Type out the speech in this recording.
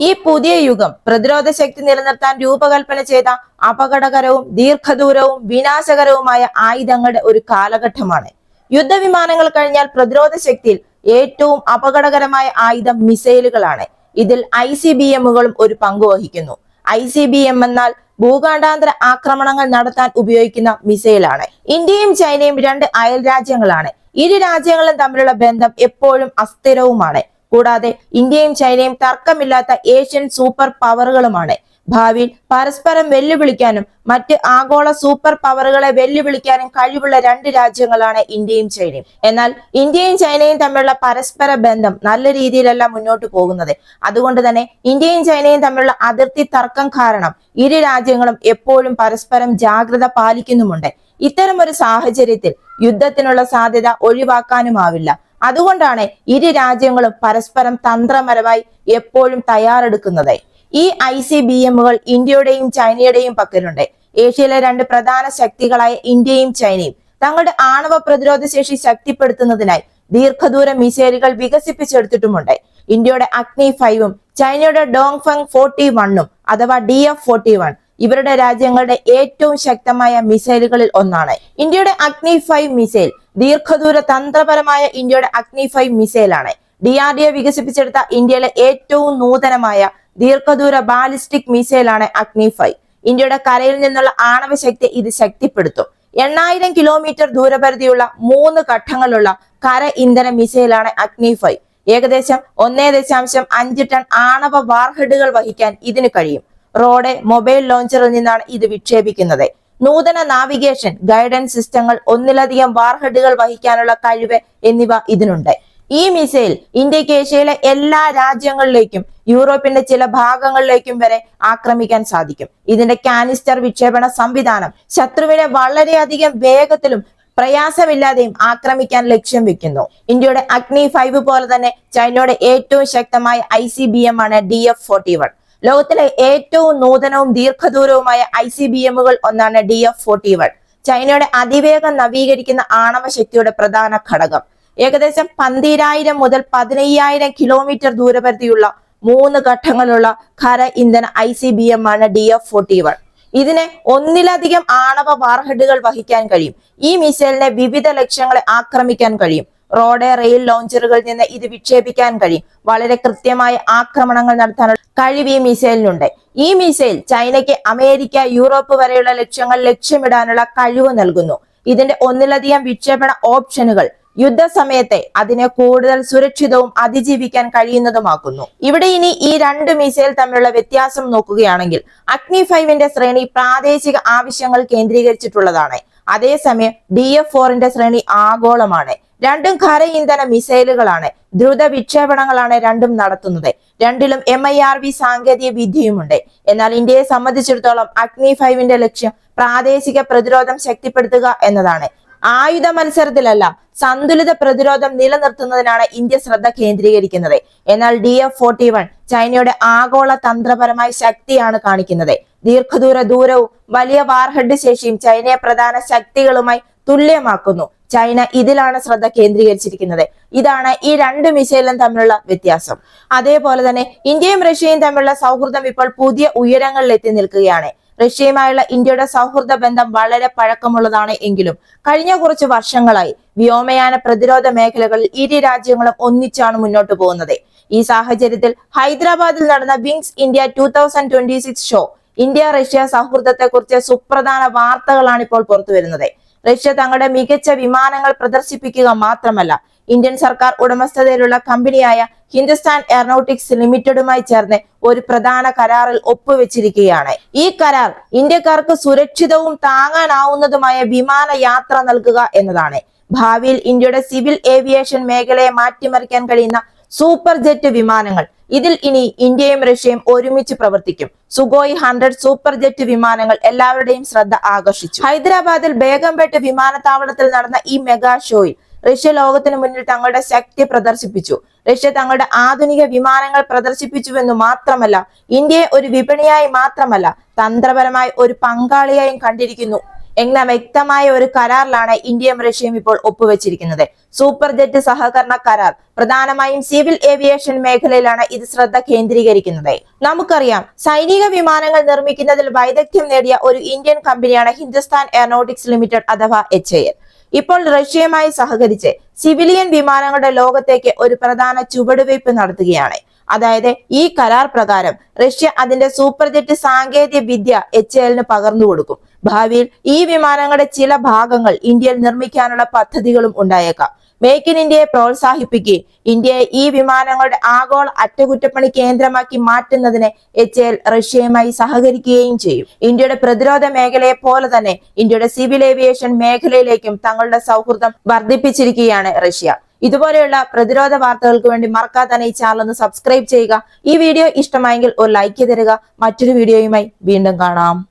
ഈ പുതിയ യുഗം പ്രതിരോധ ശക്തി നിലനിർത്താൻ രൂപകൽപ്പന ചെയ്ത അപകടകരവും ദീർഘദൂരവും വിനാശകരവുമായ ആയുധങ്ങളുടെ ഒരു കാലഘട്ടമാണ്. യുദ്ധവിമാനങ്ങൾ കഴിഞ്ഞാൽ പ്രതിരോധ ശക്തിയിൽ ഏറ്റവും അപകടകരമായ ആയുധം മിസൈലുകളാണ്. ഇതിൽ ഐ സി ബി എമ്മുകളും ഒരു പങ്ക് വഹിക്കുന്നു. ഐ സി ബി എം എന്നാൽ ഭൂഖണ്ഡാന്തര ആക്രമണങ്ങൾ നടത്താൻ ഉപയോഗിക്കുന്ന മിസൈലാണ്. ഇന്ത്യയും ചൈനയും രണ്ട് അയൽ രാജ്യങ്ങളാണ്. ഇരു രാജ്യങ്ങളും തമ്മിലുള്ള ബന്ധം എപ്പോഴും അസ്ഥിരവുമാണ്. കൂടാതെ ഇന്ത്യയും ചൈനയും തർക്കമില്ലാത്ത ഏഷ്യൻ സൂപ്പർ പവറുകളുമാണ്. ഭാവിയിൽ പരസ്പരം വെല്ലുവിളിക്കാനും മറ്റ് ആഗോള സൂപ്പർ പവറുകളെ വെല്ലുവിളിക്കാനും കഴിവുള്ള രണ്ട് രാജ്യങ്ങളാണ് ഇന്ത്യയും ചൈനയും. എന്നാൽ ഇന്ത്യയും ചൈനയും തമ്മിലുള്ള പരസ്പര ബന്ധം നല്ല രീതിയിലല്ല മുന്നോട്ട് പോകുന്നത്. അതുകൊണ്ട് തന്നെ ഇന്ത്യയും ചൈനയും തമ്മിലുള്ള അതിർത്തി തർക്കം കാരണം ഇരു രാജ്യങ്ങളും എപ്പോഴും പരസ്പരം ജാഗ്രത പാലിക്കുന്നുമുണ്ട്. ഇത്തരം ഒരു സാഹചര്യത്തിൽ യുദ്ധത്തിനുള്ള സാധ്യത ഒഴിവാക്കാനുമാവില്ല. അതുകൊണ്ടാണ് ഇരു രാജ്യങ്ങളും പരസ്പരം തന്ത്രപരമായി എപ്പോഴും തയ്യാറെടുക്കുന്നത്. ഈ ഐ സി ബി എമ്മുകൾ ഇന്ത്യയുടെയും ചൈനയുടെയും പക്കലുണ്ട്. ഏഷ്യയിലെ രണ്ട് പ്രധാന ശക്തികളായ ഇന്ത്യയും ചൈനയും തങ്ങളുടെ ആണവ പ്രതിരോധ ശേഷി ശക്തിപ്പെടുത്തുന്നതിനായി ദീർഘദൂര മിസൈലുകൾ വികസിപ്പിച്ചെടുത്തിട്ടുമുണ്ട്. ഇന്ത്യയുടെ അഗ്നി ഫൈവും ചൈനയുടെ ഡോങ് ഫങ് ഫോർട്ടി വണ്ണും അഥവാ ഡി എഫ് ഫോർട്ടി വൺ ഇവരുടെ രാജ്യങ്ങളുടെ ഏറ്റവും ശക്തമായ മിസൈലുകളിൽ ഒന്നാണ്. ഇന്ത്യയുടെ അഗ്നി ഫൈവ് മിസൈൽ ദീർഘദൂര തന്ത്രപരമായ ഇന്ത്യയുടെ അഗ്നി ഫൈവ് മിസൈലാണ്. ഡി ആർ ഡി എ വികസിപ്പിച്ചെടുത്ത ഇന്ത്യയിലെ ഏറ്റവും നൂതനമായ ദീർഘദൂര ബാലിസ്റ്റിക് മിസൈലാണ് അഗ്നി ഫൈവ് ഇന്ത്യയുടെ കരയിൽ നിന്നുള്ള ആണവ ശക്തി ഇത് ശക്തിപ്പെടുത്തും. എണ്ണായിരം കിലോമീറ്റർ ദൂരപരിധിയുള്ള മൂന്ന് ഘട്ടങ്ങളുള്ള കര ഇന്ധന മിസൈലാണ് അഗ്നി ഫൈവ് ഏകദേശം ഒന്നേ ദശാംശം അഞ്ച് ടൺ ആണവ വാർഹെഡുകൾ വഹിക്കാൻ ഇതിന് കഴിയും. റോഡ് മൊബൈൽ ലോഞ്ചറിൽ നിന്നാണ് ഇത് വിക്ഷേപിക്കുന്നത്. നൂതന നാവിഗേഷൻ ഗൈഡൻസ് സിസ്റ്റങ്ങൾ ഒന്നിലധികം വാർഹെഡുകൾ വഹിക്കാനുള്ള കഴിവ് എന്നിവ ഇതിനുണ്ട്. ഈ മിസൈൽ ഇന്ത്യയ്ക്ക് ഏഷ്യയിലെ എല്ലാ രാജ്യങ്ങളിലേക്കും യൂറോപ്പിന്റെ ചില ഭാഗങ്ങളിലേക്കും വരെ ആക്രമിക്കാൻ സാധിക്കും. ഇതിന്റെ കാനിസ്റ്റർ വിക്ഷേപണ സംവിധാനം ശത്രുവിനെ വളരെയധികം വേഗത്തിലും പ്രയാസമില്ലാതെയും ആക്രമിക്കാൻ ലക്ഷ്യം വെക്കുന്നു. ഇന്ത്യയുടെ അഗ്നി ഫൈവ് പോലെ തന്നെ ചൈനയുടെ ഏറ്റവും ശക്തമായ ഐ സി ബി എം ആണ് ഡി എഫ് ഫോർട്ടി വൺ. ലോകത്തിലെ ഏറ്റവും നൂതനവും ദീർഘദൂരവുമായ ഐ സി ബി എമ്മുകൾ ഒന്നാണ് ഡി എഫ് ഫോർട്ടി വൺ. ചൈനയുടെ അതിവേഗം നവീകരിക്കുന്ന ആണവ ശക്തിയുടെ പ്രധാന ഘടകം. ഏകദേശം പന്തിരായിരം മുതൽ പതിനയ്യായിരം കിലോമീറ്റർ ദൂരപരിധിയുള്ള മൂന്ന് ഘട്ടങ്ങളുള്ള ഖര ഇന്ധന ഐ സി ബി എം ആണ് ഡി എഫ് ഫോർട്ടി വൺ. ഇതിനെ ഒന്നിലധികം ആണവ വാർഹെഡുകൾ വഹിക്കാൻ കഴിയും. ഈ മിസൈലിനെ വിവിധ ലക്ഷ്യങ്ങളെ ആക്രമിക്കാൻ കഴിയും. റോഡ് റെയിൽ ലോഞ്ചറുകളിൽ നിന്ന് ഇത് വിക്ഷേപിക്കാൻ കഴിയും. വളരെ കൃത്യമായ ആക്രമണങ്ങൾ നടത്താനുള്ള കഴിവ് ഈ മിസൈലിനുണ്ട്. ഈ മിസൈൽ ചൈനയ്ക്ക് അമേരിക്ക യൂറോപ്പ് വരെയുള്ള ലക്ഷ്യങ്ങൾ ലക്ഷ്യമിടാനുള്ള കഴിവ് നൽകുന്നു. ഇതിന്റെ ഒന്നിലധികം വിക്ഷേപണ ഓപ്ഷനുകൾ യുദ്ധസമയത്തെ അതിനെ കൂടുതൽ സുരക്ഷിതവും അതിജീവിക്കാൻ കഴിയുന്നതുമാക്കുന്നു. ഇവിടെ ഇനി ഈ രണ്ട് മിസൈൽ തമ്മിലുള്ള വ്യത്യാസം നോക്കുകയാണെങ്കിൽ അഗ്നി ഫൈവിന്റെ ശ്രേണി പ്രാദേശിക ആവശ്യങ്ങൾ കേന്ദ്രീകരിച്ചിട്ടുള്ളതാണ്. അതേസമയം ഡി എഫ് ഫോറിന്റെ ശ്രേണി ആഗോളമാണ്. രണ്ടും ഖര ഇന്ധന മിസൈലുകളാണ്. ദ്രുത വിക്ഷേപണങ്ങളാണ് രണ്ടും നടത്തുന്നത്. രണ്ടിലും എം ഐ ആർ വി സാങ്കേതിക വിദ്യയുമുണ്ട്. എന്നാൽ ഇന്ത്യയെ സംബന്ധിച്ചിടത്തോളം അഗ്നി ഫൈവിന്റെ ലക്ഷ്യം പ്രാദേശിക പ്രതിരോധം ശക്തിപ്പെടുത്തുക എന്നതാണ്. ആയുധ മത്സരത്തിലല്ല സന്തുലിത പ്രതിരോധം നിലനിർത്തുന്നതിനാണ് ഇന്ത്യ ശ്രദ്ധ കേന്ദ്രീകരിക്കുന്നത്. എന്നാൽ ഡി എഫ് ഫോർട്ടി വൺ ചൈനയുടെ ആഗോള തന്ത്രപരമായ ശക്തിയാണ് കാണിക്കുന്നത്. ദീർഘദൂര ദൂരവും വലിയ വാർഹെഡ് ശേഷിയും ചൈനയെ പ്രധാന ശക്തികളുമായി തുല്യമാക്കുന്നു. ചൈന ഇതിലാണ് ശ്രദ്ധ കേന്ദ്രീകരിച്ചിരിക്കുന്നത്. ഇതാണ് ഈ രണ്ട് മിസൈലും തമ്മിലുള്ള വ്യത്യാസം. അതേപോലെ തന്നെ ഇന്ത്യയും റഷ്യയും തമ്മിലുള്ള സൗഹൃദം ഇപ്പോൾ പുതിയ ഉയരങ്ങളിൽ എത്തി നിൽക്കുകയാണ്. റഷ്യയുമായുള്ള ഇന്ത്യയുടെ സൗഹൃദ ബന്ധം വളരെ പഴക്കമുള്ളതാണ് എങ്കിലും കഴിഞ്ഞ കുറച്ച് വർഷങ്ങളായി വ്യോമയാന പ്രതിരോധ മേഖലകളിൽ ഇരു രാജ്യങ്ങളും ഒന്നിച്ചാണ് മുന്നോട്ട് പോകുന്നത്. ഈ സാഹചര്യത്തിൽ ഹൈദരാബാദിൽ നടന്ന wings India two thousand twenty six show India Russia സൗഹൃദത്തെക്കുറിച്ച് സുപ്രധാന വാർത്തകളാണ് ഇപ്പോൾ പുറത്തുവരുന്നത്. റഷ്യ തങ്ങളുടെ മികച്ച വിമാനങ്ങൾ പ്രദർശിപ്പിക്കുക മാത്രമല്ല ഇന്ത്യൻ സർക്കാർ ഉടമസ്ഥതയിലുള്ള കമ്പനിയായ ഹിന്ദുസ്ഥാൻ എയറോനോട്ടിക്സ് ലിമിറ്റഡുമായി ചേർന്ന് ഒരു പ്രധാന കരാറിൽ ഒപ്പുവെച്ചിരിക്കുകയാണ്. ഈ കരാർ ഇന്ത്യക്കാർക്ക് സുരക്ഷിതവും താങ്ങാനാവുന്നതുമായ വിമാന യാത്ര നൽകുക എന്നതാണ്. ഭാവിയിൽ ഇന്ത്യയുടെ സിവിൽ ഏവിയേഷൻ മേഖലയെ മാറ്റിമറിക്കാൻ കഴിയുന്ന സൂപ്പർ ജെറ്റ് വിമാനങ്ങൾ. ഇതിൽ ഇനി ഇന്ത്യയും റഷ്യയും ഒരുമിച്ച് പ്രവർത്തിക്കും. സുഗോയ് ഹൺഡ്രഡ് സൂപ്പർ ജെറ്റ് വിമാനങ്ങൾ എല്ലാവരുടെയും ശ്രദ്ധ ആകർഷിച്ചു. ഹൈദരാബാദിൽ ബേഗംപേട്ട് വിമാനത്താവളത്തിൽ നടന്ന ഈ മെഗാ ഷോയിൽ റഷ്യ ലോകത്തിനു മുന്നിൽ തങ്ങളുടെ ശക്തി പ്രദർശിപ്പിച്ചു. റഷ്യ തങ്ങളുടെ ആധുനിക വിമാനങ്ങൾ പ്രദർശിപ്പിച്ചുവെന്ന് മാത്രമല്ല ഇന്ത്യയെ ഒരു വിപണിയായി മാത്രമല്ല തന്ത്രപരമായി ഒരു പങ്കാളിയായും കണ്ടിരിക്കുന്നു. എന്ന വ്യക്തമായ ഒരു കരാറിലാണ് ഇന്ത്യയും റഷ്യയും ഇപ്പോൾ ഒപ്പുവെച്ചിരിക്കുന്നത്. സൂപ്പർ ജെറ്റ് സഹകരണ കരാർ. പ്രധാനമായും സിവിൽ ഏവിയേഷൻ മേഖലയിലാണ് ഇത് ശ്രദ്ധ കേന്ദ്രീകരിക്കുന്നത്. നമുക്കറിയാം സൈനിക വിമാനങ്ങൾ നിർമ്മിക്കുന്നതിൽ വൈദഗ്ധ്യം നേടിയ ഒരു ഇന്ത്യൻ കമ്പനിയാണ് ഹിന്ദുസ്ഥാൻ എയറോനോട്ടിക്സ് ലിമിറ്റഡ് അഥവാ എച്ച് ഇപ്പോൾ റഷ്യയുമായി സഹകരിച്ച് സിവിലിയൻ വിമാനങ്ങളുടെ ലോകത്തേക്ക് ഒരു പ്രധാന ചുവടുവയ്പ് നടത്തുകയാണ്. അതായത് ഈ കരാർ പ്രകാരം റഷ്യ അതിന്റെ സൂപ്പർജെറ്റ് സാങ്കേതിക വിദ്യ എച്ച് എല്ലിന് പകർന്നു കൊടുക്കും. ഭാവിയിൽ ഈ വിമാനങ്ങളുടെ ചില ഭാഗങ്ങൾ ഇന്ത്യയിൽ നിർമ്മിക്കാനുള്ള പദ്ധതികളും ഉണ്ടായേക്കാം. മേക്ക് ഇൻ ഇന്ത്യയെ പ്രോത്സാഹിപ്പിക്കുകയും ഇന്ത്യയെ ഈ വിമാനങ്ങളുടെ ആഗോള അറ്റകുറ്റപ്പണി കേന്ദ്രമാക്കി മാറ്റുന്നതിന് എച്ച് എൽ റഷ്യയുമായി സഹകരിക്കുകയും ചെയ്യും. ഇന്ത്യയുടെ പ്രതിരോധ മേഖലയെ പോലെ തന്നെ ഇന്ത്യയുടെ സിവിൽ ഏവിയേഷൻ മേഖലയിലേക്കും തങ്ങളുടെ സൗഹൃദം വർദ്ധിപ്പിച്ചിരിക്കുകയാണ് റഷ്യ. ഇതുപോലെയുള്ള പ്രതിരോധ വാർത്തകൾക്ക് വേണ്ടി മറക്കാതെ തന്നെ ഈ ചാനൽ ഒന്ന് സബ്സ്ക്രൈബ് ചെയ്യുക. ഈ വീഡിയോ ഇഷ്ടമായെങ്കിൽ ഒരു ലൈക്ക് തരിക. മറ്റൊരു വീഡിയോയുമായി വീണ്ടും കാണാം.